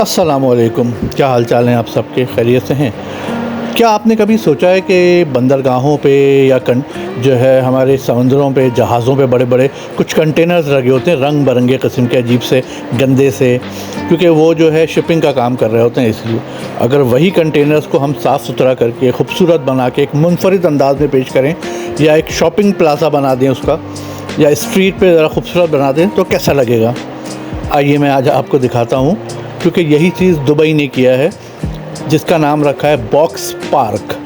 असलकुम क्या हाल चाल हैं आप सबके? खैरियत से हैं? क्या आपने कभी सोचा है कि बंदरगाहों पे या कन, जो है हमारे समंदरों पे, जहाज़ों पे बड़े बड़े कुछ कंटेनर्स लगे होते हैं, रंग बिरंगे किस्म के, अजीब से, गंदे से, क्योंकि वो जो है शिपिंग का काम कर रहे होते हैं इसलिए। अगर वही कंटेनर्स को हम साफ़ सुथरा करके, खूबसूरत बना के, एक मुनफरद अंदाज में पेश करें, या एक शॉपिंग प्लाजा बना दें उसका, या स्ट्रीट पर ज़रा खूबसूरत बना दें तो कैसा लगेगा? आइए मैं आज आपको दिखाता हूँ। क्योंकि यही चीज़ दुबई ने किया है, जिसका नाम रखा है बॉक्स पार्क।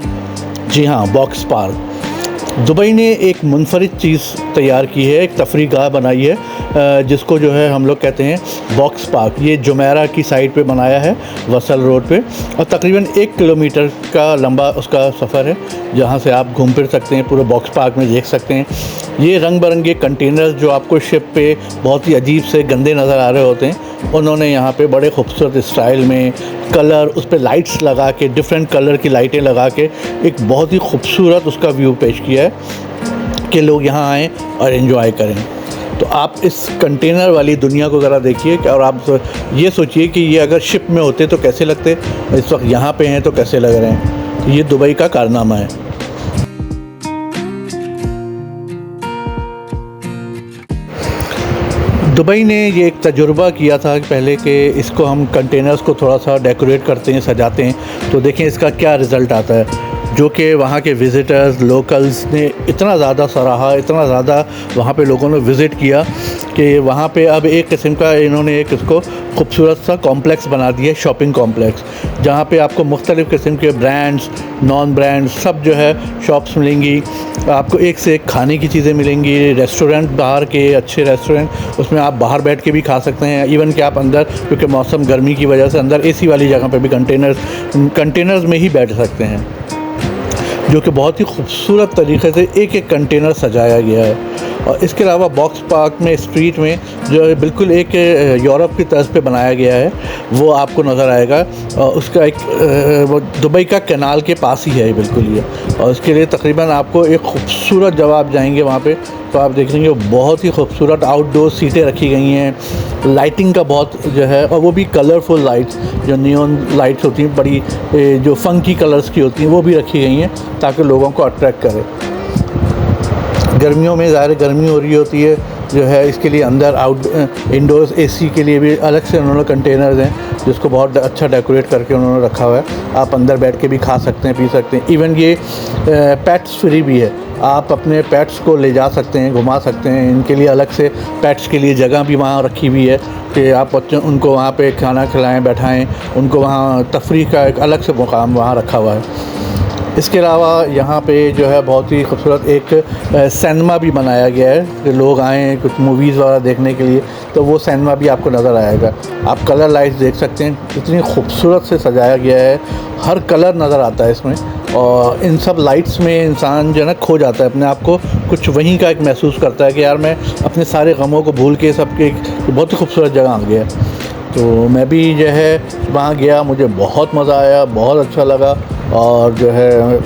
जी हाँ बॉक्स पार्क। दुबई ने एक मुनफरद चीज़ तैयार की है, एक तफरी गाह बनाई है जिसको जो है हम लोग कहते हैं बॉक्स पार्क। ये जुमेरा की साइड पे बनाया है, वसल रोड पे। और तकरीबन एक किलोमीटर का लंबा उसका सफ़र है, जहाँ से आप घूम फिर सकते हैं, पूरे बॉक्स पार्क में देख सकते हैं। ये रंग बिरंगे कंटेनर्स जो आपको शिप पे बहुत ही अजीब से गंदे नज़र आ रहे होते हैं, उन्होंने यहाँ पे बड़े खूबसूरत स्टाइल में कलर, उस पर लाइट्स लगा के, डिफरेंट कलर की लाइटें लगा के, एक बहुत ही खूबसूरत उसका व्यू पेश किया है कि लोग यहाँ आएँ और इन्जॉय करें। तो आप इस कंटेनर वाली दुनिया को ज़रा देखिए और आप ये सोचिए कि ये अगर शिप में होते तो कैसे लगते? इस वक्त यहाँ पे हैं तो कैसे लग रहे हैं? तो ये दुबई का कारनामा है। दुबई ने ये एक तजुर्बा किया था पहले कि इसको हम कंटेनर्स को थोड़ा सा डेकोरेट करते हैं, सजाते हैं। तो देखें इसका क्या रिज़ल्ट आता है। जो कि वहाँ के विज़िटर्स लोकल्स ने इतना ज़्यादा सराहा, इतना ज़्यादा वहाँ पे लोगों ने विज़िट किया कि वहाँ पे अब एक किस्म का इन्होंने एक इसको खूबसूरत सा कॉम्प्लेक्स बना दिया शॉपिंग कॉम्प्लेक्स जहाँ पे आपको मुख्तलिफ़ किस्म के ब्रांड्स नॉन ब्रांड्स सब जो है शॉप्स मिलेंगी। आपको एक से एक खाने की चीज़ें मिलेंगी रेस्टोरेंट बाहर के अच्छे रेस्टोरेंट उसमें आप बाहर बैठ के भी खा सकते हैं। इवन कि आप अंदर, क्योंकि मौसम गर्मी की वजह से अंदर एसी वाली जगह पर भी कंटेनर्स कंटेनर्स में ही बैठ सकते हैं। जो कि बहुत ही खूबसूरत तरीके से एक एक कंटेनर सजाया गया है। और इसके अलावा बॉक्स पार्क में, स्ट्रीट में, जो बिल्कुल एक यूरोप की तर्ज पे बनाया गया है, वो आपको नज़र आएगा। और उसका एक वो दुबई का कैनाल के पास ही है बिल्कुल ये। और उसके लिए तकरीबन आपको एक खूबसूरत जब आप जाएँगे वहाँ पे। तो आप देखेंगे बहुत ही खूबसूरत आउटडोर सीटें रखी गई हैं। लाइटिंग का बहुत जो है, और वो भी कलरफुल लाइट्स जो नियॉन लाइट्स होती हैं, बड़ी जो फंकी कलर्स की होती हैं, वो भी रखी गई हैं, ताकि लोगों को अट्रैक्ट करें। गर्मियों में ज़ाहिर गर्मी हो रही होती है, जो है इसके लिए अंदर आउट इंडोर्स एसी के लिए भी अलग से उन्होंने कंटेनर्स हैं, जिसको बहुत अच्छा डेकोरेट करके उन्होंने रखा हुआ है। आप अंदर बैठ के भी खा सकते हैं, पी सकते हैं। इवन ये पेट्स फ्री भी है। आप अपने पेट्स को ले जा सकते हैं, घुमा सकते हैं। इनके लिए अलग से पेट्स के लिए जगह भी वहाँ रखी हुई है कि आप बच्चों उनको वहाँ पे खाना खिलाएँ, बैठाएँ। उनको वहाँ तफरी का एक अलग से मुकाम वहाँ रखा हुआ है। इसके अलावा यहाँ पे जो है बहुत ही खूबसूरत एक सिनेमा भी बनाया गया है कि लोग आएँ कुछ मूवीज़ वगैरह देखने के लिए तो वो सिनेमा भी आपको नज़र आएगा। आप कलर लाइट्स देख सकते हैं, इतनी खूबसूरत से सजाया गया है, हर कलर नज़र आता है इसमें, और इन सब लाइट्स में इंसान जो है ना खो जाता है, अपने आप को कुछ वहीं का एक महसूस करता है कि यार मैं अपने सारे गमों को भूल के सबके बहुत ही खूबसूरत जगह आ गया तो मैं भी जो है वहाँ गया, मुझे बहुत मज़ा आया, बहुत अच्छा लगा और जो है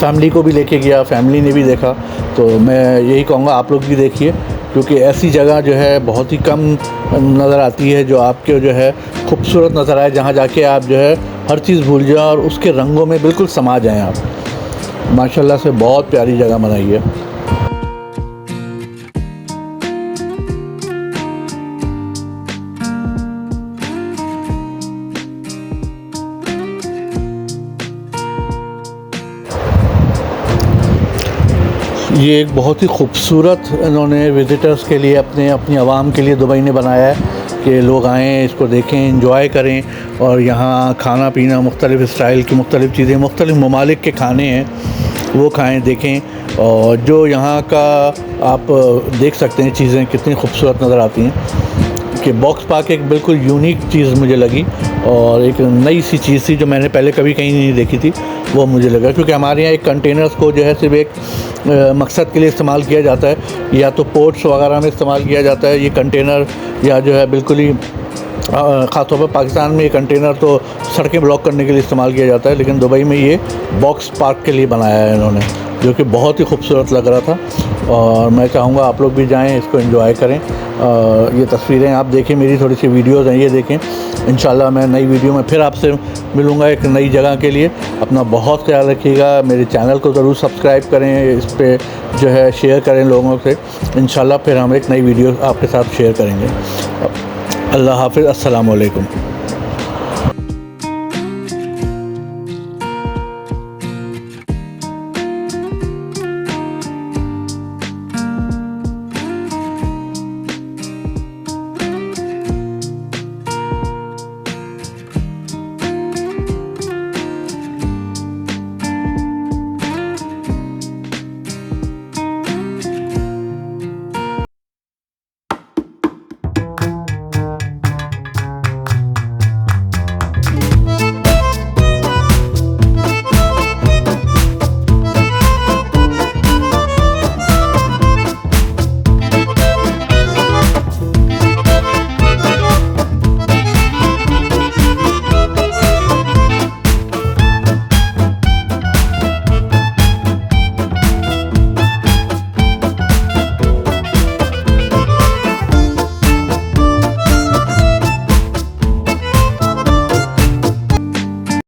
फैमिली को भी लेके गया, फैमिली ने भी देखा। तो मैं यही कहूँगा, आप लोग भी देखिए, क्योंकि ऐसी जगह जो है बहुत ही कम नज़र आती है जो आपके जो है खूबसूरत नज़र आए, जहाँ जाके आप जो है हर चीज़ भूल जाए और उसके रंगों में बिल्कुल समा जाएँ आप। माशाल्लाह से बहुत प्यारी जगह बनाई है। ये एक बहुत ही खूबसूरत इन्होंने विज़िटर्स के लिए अपने, अपनी आवाम के लिए दुबई ने बनाया है कि लोग आएँ, इसको देखें इंजॉय करें और यहाँ खाना पीना मुख्तलिफ़ स्टाइल की मुख्तलिफ़ चीज़ें, मुख्तलिफ़ ममालिक के खाने हैं, वो खाएँ, देखें और जो यहाँ का आप देख सकते हैं चीज़ें कितनी खूबसूरत नज़र आती हैं कि बॉक्स पार्क एक बिल्कुल यूनिक चीज़ मुझे लगी और एक नई सी चीज़ थी जो मैंने पहले कभी कहीं नहीं देखी थी। वो मुझे लगा, क्योंकि हमारे यहाँ एक कंटेनर्स को जो है सिर्फ़ एक मकसद के लिए इस्तेमाल किया जाता है, या तो पोर्ट्स वगैरह में इस्तेमाल किया जाता है, ये कंटेनर या जो है बिल्कुल ही ख़ासतौर पर पाकिस्तान में ये कंटेनर तो सड़कें ब्लॉक करने के लिए इस्तेमाल किया जाता है, लेकिन दुबई में ये बॉक्स पार्क के लिए बनाया है इन्होंने, जो कि बहुत ही खूबसूरत लग रहा था, और मैं चाहूँगा आप लोग भी जाएँ, इसको इन्जॉय करें। ये तस्वीरें आप देखें, मेरी थोड़ी सी वीडियोज़ हैं, ये देखें। इन मैं नई वीडियो में फिर आपसे मिलूँगा एक नई जगह के लिए। अपना बहुत ख्याल रखिएगा, मेरे चैनल को ज़रूर सब्सक्राइब करें, इस पर जो है शेयर करें लोगों से। इन फिर हम एक नई वीडियो आपके साथ शेयर करेंगे। अल्लाह हाफिज़ अस्सलाम वालेकुम